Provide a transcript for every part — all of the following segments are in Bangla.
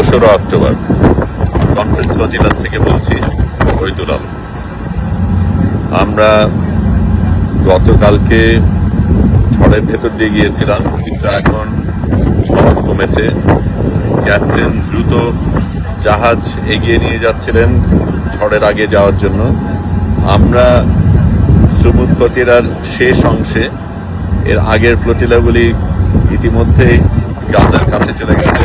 দোসরা অক্টোবর। কনফারেন্স ফজিলাত থেকে বলছি শহীদুল আলম। আমরা গতকালকে ঝড়ের ভেতর দিয়ে গিয়েছিলাম, কিন্তু এখন ঝড় কমেছে। ক্যাপ্টেন দ্রুত জাহাজ এগিয়ে নিয়ে যাচ্ছিলেন ঝড়ের আগে যাওয়ার জন্য। আমরা সুমুদ ফতিরার শেষ অংশে, এর আগের ফ্লোটিলাগুলি ইতিমধ্যেই গাজার কাছে চলে গেছে।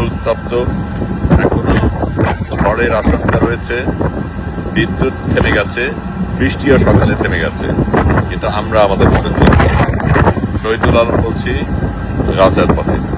উত্তপ্ত। এখনও ঝড়ের আশঙ্কা রয়েছে। বিদ্যুৎ থেমে গেছে, বৃষ্টিও সকালে থেমে গেছে। কিন্তু আমরা আমাদের মতো চলছি। শহীদুল আলম বলছি গাজার পথে।